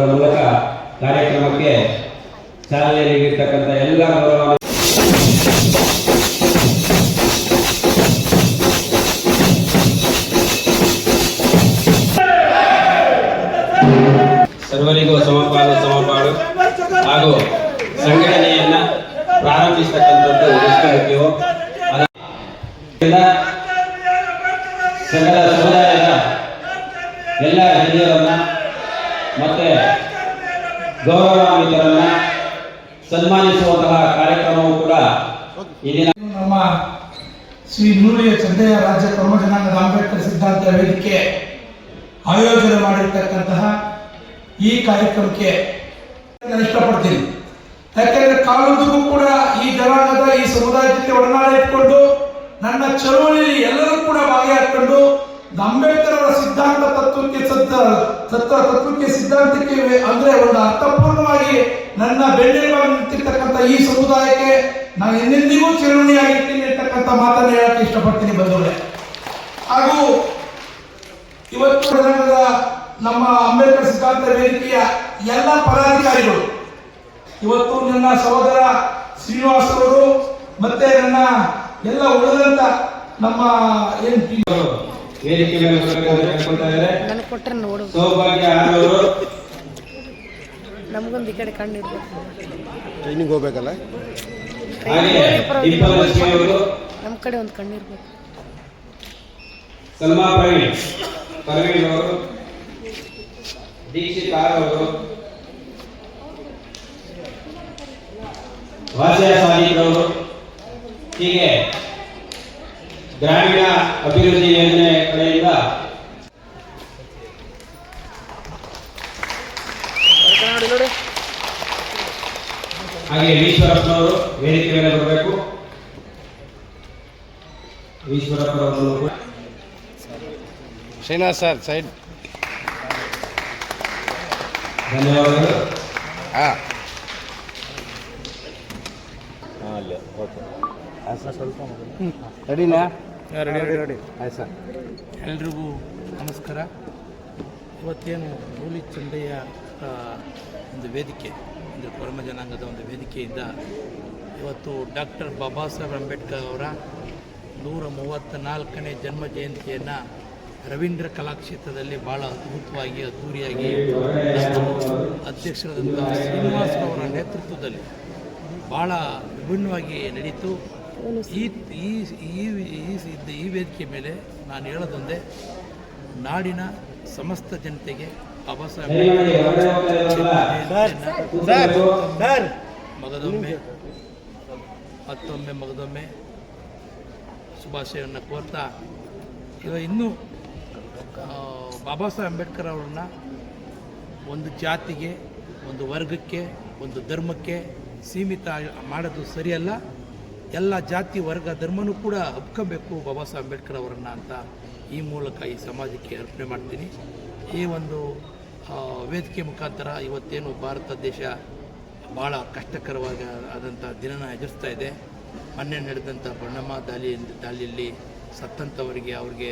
ಅದರ ಮೂಲಕ ಕಾರ್ಯಕ್ರಮಕ್ಕೆ ಚಾಲನೆ ನೀಡಿರ್ತಕ್ಕಂಥ ಎಲ್ಲ ಗೌರವ ಸರ್ವರಿಗೂ ಸಮಪಾಲು ಸಮಪಾಲು ಹಾಗೂ ಸಂಘಟನೆಯನ್ನ ಪ್ರಾರಂಭಿಸತಕ್ಕಂಥದ್ದು ಎಷ್ಟು ಮುಖ್ಯವೋ ಅದರಿಂದ ಸಕಲ ಸಮುದಾಯದ ಎಲ್ಲ ಹಿರಿಯರನ್ನ ಮತ್ತೆ ಗೌರವಾನ್ವಿತರನ್ನ ಸನ್ಮಾನಿಸುವಂತಹ ಕಾರ್ಯಕ್ರಮವು ಕೂಡ ಈ ದಿನ ನಮ್ಮ ಶ್ರೀ ನೂರಿಯ ಚಂದಯ್ಯ ರಾಜ್ಯ ಕರ್ಮ ಜನಾಂಗದ ಅಂಬೇಡ್ಕರ್ ಸಿದ್ಧಾಂತ ವೇದಿಕೆ ಆಯೋಜನೆ ಮಾಡಿರ್ತಕ್ಕಂತಹ ಈ ಕಾರ್ಯಕ್ರಮಕ್ಕೆ ನಾನು ಇಷ್ಟಪಡ್ತೀನಿ. ಯಾಕೆಂದ್ರೆ ಕಾಲುದಿಗೂ ಕೂಡ ಈ ಜನಾಂಗದ ಈ ಸಮುದಾಯಕ್ಕೆ ಒಡನಾಡ ಇಟ್ಕೊಂಡು ನನ್ನ ಚಳುವಳಿಯಲ್ಲಿ ಎಲ್ಲರೂ ಕೂಡ ಭಾಗಿಯಾಗ್ಕೊಂಡು ಅಂಬೇಡ್ಕರ್ ಅವರ ಸಿದ್ಧಾಂತ ತತ್ವಕ್ಕೆ ಸತ್ತ ತತ್ವ ತತ್ವಕ್ಕೆ ಸಿದ್ಧಾಂತಕ್ಕೆ ಅಂದ್ರೆ ಒಂದು ಅರ್ಥಪೂರ್ಣವಾಗಿ ನನ್ನ ಬೆನ್ನೆಲುಬಾಗಿ ನಿಂತಿರ್ತಕ್ಕಂಥ ಈ ಸಮುದಾಯಕ್ಕೆ ನಾನು ಎಂದೆಂದಿಗೂ ಚಿರಋಣಿಯಾಗಿರ್ತೀನಿ ಅಂತಕ್ಕಂಥ ಮಾತನ್ನು ಹೇಳಕ್ಕೆ ಇಷ್ಟಪಡ್ತೀನಿ ಬಂಧುಗಳೇ. ಹಾಗೂ ಇವತ್ತು ನಮ್ಮ ಅಂಬೇಡ್ಕರ್ ಸಿದ್ಧಾಂತ ವೇದಿಕೆಯ ಎಲ್ಲ ಪದಾಧಿಕಾರಿಗಳು, ಇವತ್ತು ನನ್ನ ಸಹೋದರ ಶ್ರೀನಿವಾಸ್ ಅವರು ಮತ್ತೆ ನನ್ನ ಎಲ್ಲ ಉಳಿದಂತ ನಮ್ಮ ಏನ್ ಪಿ- ವೇದಿಕೆ ಮೇಲೆ ಕೇಳ್ಕೊಳ್ತಾ ಇದ್ದಾರೆ. ನನಗೆ ಕೊಟ್ಟರೆ ನೋಡು ಸೌಭಾಗ್ಯ ಆದವರು ನಮಗೊಂದು ಈ ಕಡೆ ಕಣ್ಣು ಇರ್ಬೇಕು. ಟ್ರೈನಿಂಗ್ ಹೋಗ್ಬೇಕಲ್ಲ? ಹಾಗೆ ಡಿಂಪಲ್ ಲಕ್ಷ್ಮಿ ಅವರು ನಮ್ಮ ಕಡೆ ಒಂದು ಕಣ್ಣು ಇರ್ಬೇಕು. ಸಲ್ಮಾ ಪ್ರವೀಣ್ ಪ್ರವೀಣ್ ಅವರು. ದೀಕ್ಷಿತ್ ಆರ್ ಅವರು. ವಾಸ್ಯ ಸಾದಿಕ್ ಅವರು. ಹೀಗೆ ಗ್ರಾಮೀಣ ಅಭಿವೃದ್ಧಿ ಯೋಜನೆ ಕಡೆಯಿಂದ ಹಾಗೆ ಈಶ್ವರಪ್ಪನವರು ವೇದಿಕೆ ಮೇಲೆ ಬರಬೇಕು. ಈಶ್ವರಪ್ಪನವರು ಶ್ರೀನಾಥ್ ಶ್ರೀನಿವಾಸ್ ಸರ್ ಸೈಡ್. ಧನ್ಯವಾದಗಳು. ಹಾಂ. ರೆಡಿನಾ? ರೆಡಿ ರೆಡಿ ಆಯ್ತು ಸರ್. ಎಲ್ರಿಗೂ ನಮಸ್ಕಾರ. ಇವತ್ತೇನು ಗೋಲಿ ಚಂದಯ್ಯ ಒಂದು ವೇದಿಕೆ ಅಂದರೆ ಕೊರಮ ಜನಾಂಗದ ಒಂದು ವೇದಿಕೆಯಿಂದ ಇವತ್ತು ಡಾಕ್ಟರ್ ಬಾಬಾ ಸಾಹೇಬ್ ಅಂಬೇಡ್ಕರ್ ಅವರ ನೂರ ಮೂವತ್ತ ನಾಲ್ಕನೇ ಜನ್ಮ ಜಯಂತಿಯನ್ನು ರವೀಂದ್ರ ಕಲಾಕ್ಷೇತ್ರದಲ್ಲಿ ಭಾಳ ಅದ್ಭುತವಾಗಿ, ಅದ್ಧೂರಿಯಾಗಿ ಅಧ್ಯಕ್ಷರಾದಂಥ ಶ್ರೀನಿವಾಸರವರ ನೇತೃತ್ವದಲ್ಲಿ ಭಾಳ ವಿಭಿನ್ನವಾಗಿ ನಡೀತು. ಈ ಈ ಈ ವೇದಿಕೆ ಮೇಲೆ ನಾನು ಹೇಳೋದೊಂದೇ, ನಾಡಿನ ಸಮಸ್ತ ಜನತೆಗೆ ಬಾಬಾ ಮಗದೊಮ್ಮೆ ಮತ್ತೊಮ್ಮೆ ಮಗದೊಮ್ಮೆ ಶುಭಾಶಯವನ್ನು ಕೋರ್ತಾ, ಈಗ ಇನ್ನೂ ಬಾಬಾ ಸಾಹೇಬ್ ಅಂಬೇಡ್ಕರ್ ಅವರನ್ನ ಒಂದು ಜಾತಿಗೆ, ಒಂದು ವರ್ಗಕ್ಕೆ, ಒಂದು ಧರ್ಮಕ್ಕೆ ಸೀಮಿತ ಮಾಡೋದು ಸರಿಯಲ್ಲ. ಎಲ್ಲ ಜಾತಿ, ವರ್ಗ, ಧರ್ಮನೂ ಕೂಡ ಹಬ್ಕೋಬೇಕು ಬಾಬಾ ಸಾಹೇಬ್ ಅಂಬೇಡ್ಕರ್ ಅವರನ್ನು ಅಂತ ಈ ಮೂಲಕ ಈ ಸಮಾಜಕ್ಕೆ ಅರ್ಪಣೆ ಮಾಡ್ತೀನಿ. ಈ ಒಂದು ವೇದಿಕೆ ಮುಖಾಂತರ ಇವತ್ತೇನು ಭಾರತ ದೇಶ ಭಾಳ ಕಷ್ಟಕರವಾಗಿ ಆದಂಥ ದಿನನ ಎದುರಿಸ್ತಾ ಇದೆ. ಮೊನ್ನೆ ನಡೆದಂಥ ಬಣ್ಣಮ್ಮ ದಾಳಿ ದಾಳಿಯಲ್ಲಿ ಸತ್ತಂಥವರಿಗೆ ಅವ್ರಿಗೆ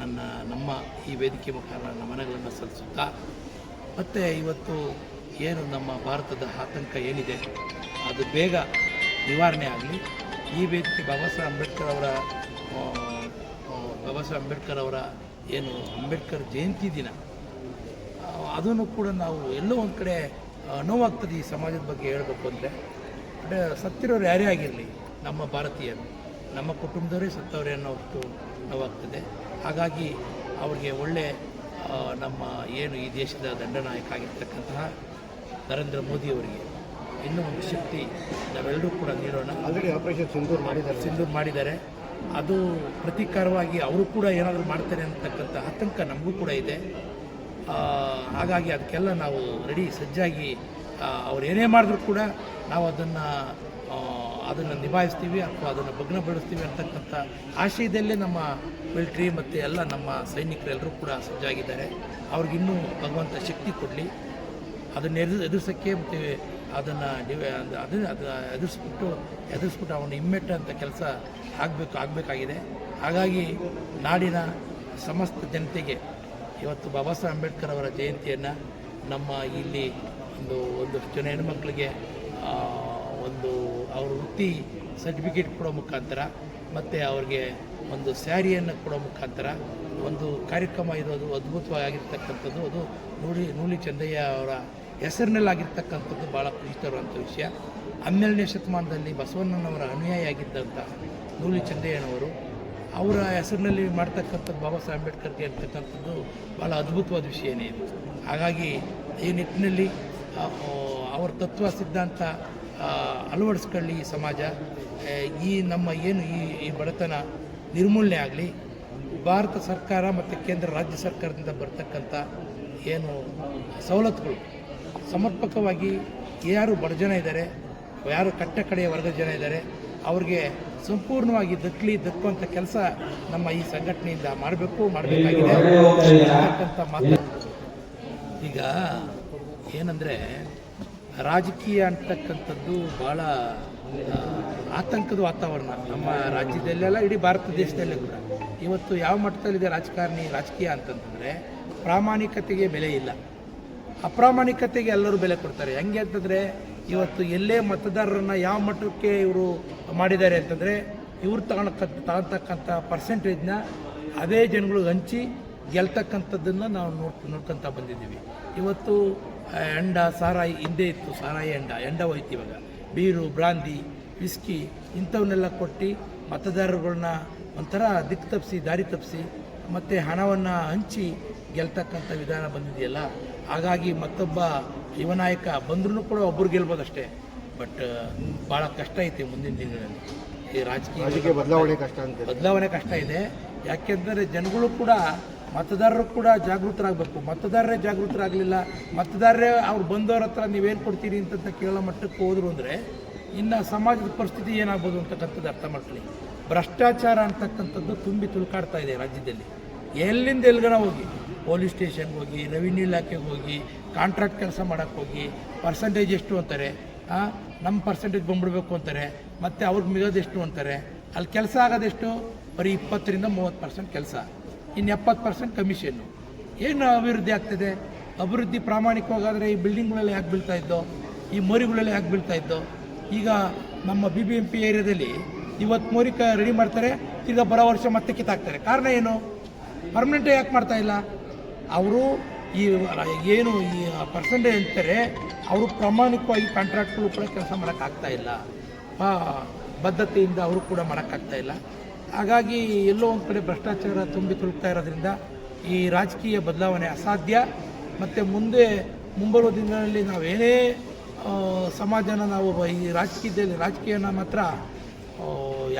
ನನ್ನ, ನಮ್ಮ ಈ ವೇದಿಕೆ ಮುಖಾಂತರ ನಮನಗಳನ್ನು ಸಲ್ಲಿಸುತ್ತಾ, ಮತ್ತು ಇವತ್ತು ಏನು ನಮ್ಮ ಭಾರತದ ಆತಂಕ ಏನಿದೆ, ಅದು ಬೇಗ ನಿವಾರಣೆ ಆಗಲಿ. ಈ ವೇದಿಕೆ ಬಾಬಾ ಸಾಹೇಬ್ ಅಂಬೇಡ್ಕರ್ ಅವರ ಬಾಬಾ ಸಾಹೇಬ್ ಅಂಬೇಡ್ಕರ್ ಅವರ ಏನು ಅಂಬೇಡ್ಕರ್ ಜಯಂತಿ ದಿನ ಅದನ್ನು ಕೂಡ ನಾವು ಎಲ್ಲೋ ಒಂದು ಕಡೆ ನೋವಾಗ್ತದೆ ಈ ಸಮಾಜದ ಬಗ್ಗೆ ಹೇಳಬೇಕು ಅಂದರೆ. ಅಂದರೆ ಸತ್ತಿರೋರು ಯಾರೇ ಆಗಿರಲಿ ನಮ್ಮ ಭಾರತೀಯರು ನಮ್ಮ ಕುಟುಂಬದವರೇ ಸತ್ತವರೇ ಅನ್ನೋ ಹೊತ್ತು ನೋವಾಗ್ತದೆ. ಹಾಗಾಗಿ ಅವ್ರಿಗೆ ಒಳ್ಳೆ ನಮ್ಮ ಏನು ಈ ದೇಶದ ದಂಡನಾಯಕ ಆಗಿರ್ತಕ್ಕಂತಹ ನರೇಂದ್ರ ಮೋದಿಯವರಿಗೆ ಇನ್ನೂ ಒಂದು ಶಕ್ತಿ ನಾವೆಲ್ಲರೂ ಕೂಡ ನೀಡೋಣ. ಆಲ್ರೆಡಿ ಆಪರೇಷನ್ ಸಿಂಧೂರ್ ಮಾಡಿದ್ದಾರೆ. ಸಿಂಧೂರ್ ಮಾಡಿದ್ದಾರೆ. ಅದು ಪ್ರತೀಕಾರವಾಗಿ ಅವರು ಕೂಡ ಏನಾದರೂ ಮಾಡ್ತಾರೆ ಅಂತಕ್ಕಂಥ ಆತಂಕ ನಮಗೂ ಕೂಡ ಇದೆ. ಹಾಗಾಗಿ ಅದಕ್ಕೆಲ್ಲ ನಾವು ರೆಡಿ ಸಜ್ಜಾಗಿ ಅವ್ರು ಏನೇ ಮಾಡಿದ್ರು ಕೂಡ ನಾವು ಅದನ್ನು ಅದನ್ನು ನಿಭಾಯಿಸ್ತೀವಿ, ಅಥವಾ ಅದನ್ನು ಭಗ್ನಪಡಿಸ್ತೀವಿ ಅಂತಕ್ಕಂಥ ಆಶಯದಲ್ಲೇ ನಮ್ಮ ಮಿಲಿಟ್ರಿ ಮತ್ತು ಎಲ್ಲ ನಮ್ಮ ಸೈನಿಕರೆಲ್ಲರೂ ಕೂಡ ಸಜ್ಜಾಗಿದ್ದಾರೆ. ಅವ್ರಿಗಿನ್ನೂ ಭಗವಂತ ಶಕ್ತಿ ಕೊಡಲಿ. ಅದನ್ನು ಎದು ಎದುರಿಸೋಕ್ಕೆ ಮತ್ತು ಅದನ್ನು ಅದನ್ನು ಅದು ಎದುರಿಸ್ಬಿಟ್ಟು ಎದುರಿಸ್ಬಿಟ್ಟು ಅವನು ಇಮ್ಮೆಟ್ಟಂಥ ಕೆಲಸ ಆಗಬೇಕು, ಆಗಬೇಕಾಗಿದೆ. ಹಾಗಾಗಿ ನಾಡಿನ ಸಮಸ್ತ ಜನತೆಗೆ ಇವತ್ತು ಬಾಬಾ ಸಾಹೇಬ್ ಅಂಬೇಡ್ಕರ್ ಅವರ ಜಯಂತಿಯನ್ನು ನಮ್ಮ ಇಲ್ಲಿ ಒಂದು ಒಂದು ಜನ ಹೆಣ್ಮಕ್ಳಿಗೆ ಒಂದು ಅವ್ರ ವೃತ್ತಿ ಸರ್ಟಿಫಿಕೇಟ್ ಕೊಡೋ ಮುಖಾಂತರ ಮತ್ತು ಅವ್ರಿಗೆ ಒಂದು ಸ್ಯಾರಿಯನ್ನು ಕೊಡೋ ಮುಖಾಂತರ ಒಂದು ಕಾರ್ಯಕ್ರಮ ಇರೋದು ಅದು ಅದ್ಭುತವಾಗಿರ್ತಕ್ಕಂಥದ್ದು ಅದು ನೂಲಿ ನೂಲಿ ಚಂದಯ್ಯ ಅವರ ಹೆಸರಿನಲ್ಲಾಗಿರ್ತಕ್ಕಂಥದ್ದು ಭಾಳ ಖುಷಿತರುವಂಥ ವಿಷಯ. ಹನ್ನೆರಡನೇ ಶತಮಾನದಲ್ಲಿ ಬಸವಣ್ಣನವರ ಅನುಯಾಯಿ ಆಗಿದ್ದಂಥ ನೂಲಿ ಚಂದಯ್ಯನವರು ಅವರ ಹೆಸರಿನಲ್ಲಿ ಮಾಡ್ತಕ್ಕಂಥದ್ದು ಬಾಬಾ ಸಾಹೇಬ್ ಅಂಬೇಡ್ಕರ್ಗೆ ಇರ್ತಕ್ಕಂಥದ್ದು ಭಾಳ ಅದ್ಭುತವಾದ ವಿಷಯನೇ ಇದು ಹಾಗಾಗಿ ಈ ನಿಟ್ಟಿನಲ್ಲಿ ಅವರ ತತ್ವ ಸಿದ್ಧಾಂತ ಅಳವಡಿಸ್ಕೊಳ್ಳಿ ಈ ಸಮಾಜ. ಈ ನಮ್ಮ ಏನು ಈ ಈ ಬಡತನ ನಿರ್ಮೂಲನೆ ಆಗಲಿ, ಭಾರತ ಸರ್ಕಾರ ಮತ್ತು ಕೇಂದ್ರ ರಾಜ್ಯ ಸರ್ಕಾರದಿಂದ ಬರ್ತಕ್ಕಂಥ ಏನು ಸವಲತ್ತುಗಳು, ಸಮರ್ಪಕವಾಗಿ ಯಾರು ಬಡ ಜನ ಇದ್ದಾರೆ, ಯಾರು ಕಟ್ಟ ಕಡೆಯ ವರ್ಗದ ಜನ ಇದ್ದಾರೆ, ಅವ್ರಿಗೆ ಸಂಪೂರ್ಣವಾಗಿ ದಕ್ಕಲಿ ದಕ್ಕುವಂಥ ಕೆಲಸ ನಮ್ಮ ಈ ಸಂಘಟನೆಯಿಂದ ಮಾಡಬೇಕು ಮಾಡಬೇಕಾಗಿದೆ. ಅಂತಕ್ಕಂಥ ಮಾತು. ಈಗ ಏನಂದರೆ ರಾಜಕೀಯ ಅಂತಕ್ಕಂಥದ್ದು ಭಾಳ ಆತಂಕದ ವಾತಾವರಣ ನಮ್ಮ ರಾಜ್ಯದಲ್ಲೆಲ್ಲ ಇಡೀ ಭಾರತ ದೇಶದಲ್ಲೇ ಕೂಡ. ಇವತ್ತು ಯಾವ ಮಟ್ಟದಲ್ಲಿದೆ ರಾಜಕಾರಣಿ ರಾಜಕೀಯ ಅಂತಂತಂದರೆ ಪ್ರಾಮಾಣಿಕತೆಗೆ ಬೆಲೆ ಇಲ್ಲ. ಅಪ್ರಾಮಾಣಿಕತೆಗೆ ಎಲ್ಲರೂ ಬೆಲೆ ಕೊಡ್ತಾರೆ. ಹೆಂಗೆ ಅಂತಂದರೆ ಇವತ್ತು ಎಲ್ಲೇ ಮತದಾರರನ್ನು ಯಾವ ಮಟ್ಟಕ್ಕೆ ಇವರು ಮಾಡಿದ್ದಾರೆ ಅಂತಂದರೆ ಇವ್ರು ತಗೊಳಕ್ಕ ತಗೊಳ್ತಕ್ಕಂಥ ಪರ್ಸೆಂಟೇಜ್ನ ಅದೇ ಜನಗಳಿಗೆ ಹಂಚಿ ಗೆಲ್ತಕ್ಕಂಥದ್ದನ್ನು ನಾವು ನೋಡ್ ನೋಡ್ಕೊತಾ ಬಂದಿದ್ದೀವಿ. ಇವತ್ತು ಎಂಡ ಸಾರಾಯಿ ಹಿಂದೆ ಇತ್ತು, ಸಾರಾಯಿ ಎಂಡ ಎಂಡ ಹೋಯ್ತು ಇವಾಗ. ಬೀರು, ಬ್ರಾಂದಿ, ವಿಸ್ಕಿ ಇಂಥವನ್ನೆಲ್ಲ ಕೊಟ್ಟು ಮತದಾರರುಗಳನ್ನ ಒಂಥರ ದಿಕ್ಕು ತಪ್ಪಿಸಿ ದಾರಿ ತಪ್ಪಿಸಿ ಮತ್ತು ಹಣವನ್ನು ಹಂಚಿ ಗೆಲ್ತಕ್ಕಂಥ ವಿಧಾನ ಬಂದಿದೆಯಲ್ಲ? ಹಾಗಾಗಿ ಮತ್ತೊಬ್ಬ ಯುವ ನಾಯಕ ಬಂದ್ರೂ ಕೂಡ ಒಬ್ಬರು ಗೆಲ್ಬೋದಷ್ಟೇ. ಬಟ್ ಭಾಳ ಕಷ್ಟ ಐತೆ ಮುಂದಿನ ದಿನಗಳಲ್ಲಿ. ಈ ರಾಜಕೀಯ ಬದಲಾವಣೆ ಕಷ್ಟ ಅಂತ ಬದಲಾವಣೆ ಕಷ್ಟ ಇದೆ. ಯಾಕೆಂದರೆ ಜನಗಳು ಕೂಡ ಮತದಾರರು ಕೂಡ ಜಾಗೃತರಾಗಬೇಕು. ಮತದಾರರೇ ಜಾಗೃತರಾಗಲಿಲ್ಲ. ಮತದಾರರೇ ಅವ್ರು ಬಂದವ್ರ ಹತ್ರ ನೀವೇನು ಕೊಡ್ತೀರಿ ಅಂತ ಕೇಳೋ ಮಟ್ಟಕ್ಕೆ ಹೋದ್ರು ಅಂದರೆ ಇನ್ನು ಸಮಾಜದ ಪರಿಸ್ಥಿತಿ ಏನಾಗ್ಬೋದು ಅಂತಕ್ಕಂಥದ್ದು ಅರ್ಥ ಮಾಡ್ಕೊಳ್ಳಿ. ಭ್ರಷ್ಟಾಚಾರ ಅಂತಕ್ಕಂಥದ್ದು ತುಂಬಿ ತುಳ್ಕಾಡ್ತಾ ಇದೆ ರಾಜ್ಯದಲ್ಲಿ. ಎಲ್ಲಿಂದ ಎಲ್ಗನ ಹೋಗಿ? ಪೊಲೀಸ್ ಸ್ಟೇಷನ್ಗೆ ಹೋಗಿ ರೆವಿನ್ಯೂ ಇಲಾಖೆಗೆ ಹೋಗಿ ಕಾಂಟ್ರಾಕ್ಟ್ ಕೆಲಸ ಮಾಡೋಕ್ಕೆ ಹೋಗಿ ಪರ್ಸೆಂಟೇಜ್ ಎಷ್ಟು ಅಂತಾರೆ ನಮ್ಮ ಪರ್ಸೆಂಟೇಜ್ ಬಂದ್ಬಿಡ್ಬೇಕು ಅಂತಾರೆ, ಮತ್ತು ಅವ್ರಿಗೆ ಮಿಗೋದೆಷ್ಟು ಅಂತಾರೆ ಅಲ್ಲಿ ಕೆಲಸ ಆಗೋದೆಷ್ಟು ಬರೀ ಇಪ್ಪತ್ತರಿಂದ ಮೂವತ್ತು ಪರ್ಸೆಂಟ್ ಕೆಲಸ. ಇನ್ನು ಎಪ್ಪತ್ತು ಪರ್ಸೆಂಟ್ ಕಮಿಷನ್ನು ಏನು ಅಭಿವೃದ್ಧಿ ಆಗ್ತದೆ? ಅಭಿವೃದ್ಧಿ ಪ್ರಾಮಾಣಿಕವಾಗಾದರೆ ಈ ಬಿಲ್ಡಿಂಗ್ಗಳಲ್ಲಿ ಯಾಕೆ ಬೀಳ್ತಾ ಇದ್ದೋ, ಈ ಮೋರಿಗಳಲ್ಲಿ ಯಾಕೆ ಬೀಳ್ತಾ ಇದ್ದೋ? ಈಗ ನಮ್ಮ ಬಿ ಬಿ ಎಂ ಪಿ ಏರಿಯಾದಲ್ಲಿ ಇವತ್ತು ಮೋರಿ ಕ ರೆಡಿ ಮಾಡ್ತಾರೆ, ತಿರ್ಗಿ ಬರೋ ವರ್ಷ ಮತ್ತೆ ಕಿತ್ತಾಕ್ತಾರೆ. ಕಾರಣ ಏನು? ಪರ್ಮನೆಂಟೇ ಯಾಕೆ ಮಾಡ್ತಾ ಇಲ್ಲ? ಅವರು ಈ ಏನು ಈ ಪರ್ಸೆಂಟೇಜ್ ಅಂತಾರೆ, ಅವರು ಪ್ರಾಮಾಣಿಕವಾಗಿ ಕಾಂಟ್ರಾಕ್ಟ್ಗಳು ಕೂಡ ಕೆಲಸ ಮಾಡೋಕ್ಕಾಗ್ತಾ ಇಲ್ಲ. ಬದ್ಧತೆಯಿಂದ ಅವರು ಕೂಡ ಮಾಡೋಕ್ಕಾಗ್ತಾ ಇಲ್ಲ. ಹಾಗಾಗಿ ಎಲ್ಲೋ ಒಂದು ಕಡೆ ಭ್ರಷ್ಟಾಚಾರ ತುಂಬಿ ತುಳುಕ್ತಾ ಇರೋದ್ರಿಂದ ಈ ರಾಜಕೀಯ ಬದಲಾವಣೆ ಅಸಾಧ್ಯ. ಮತ್ತು ಮುಂದೆ, ಮುಂಬರುವ ದಿನಗಳಲ್ಲಿ ನಾವೇನೇ ಸಮಾಜನ ನಾವು ಈ ರಾಜಕೀಯದಲ್ಲಿ, ರಾಜಕೀಯನ ಮಾತ್ರ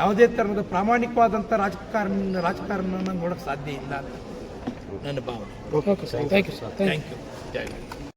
ಯಾವುದೇ ಥರದ ಪ್ರಾಮಾಣಿಕವಾದಂಥ ರಾಜಕಾರಣ, ರಾಜಕಾರಣನ ನೋಡೋಕ್ಕೆ ಸಾಧ್ಯ ಇಲ್ಲ. ನನ್ನ ಭಾವನೆ okay sir thank you sir thank you thank you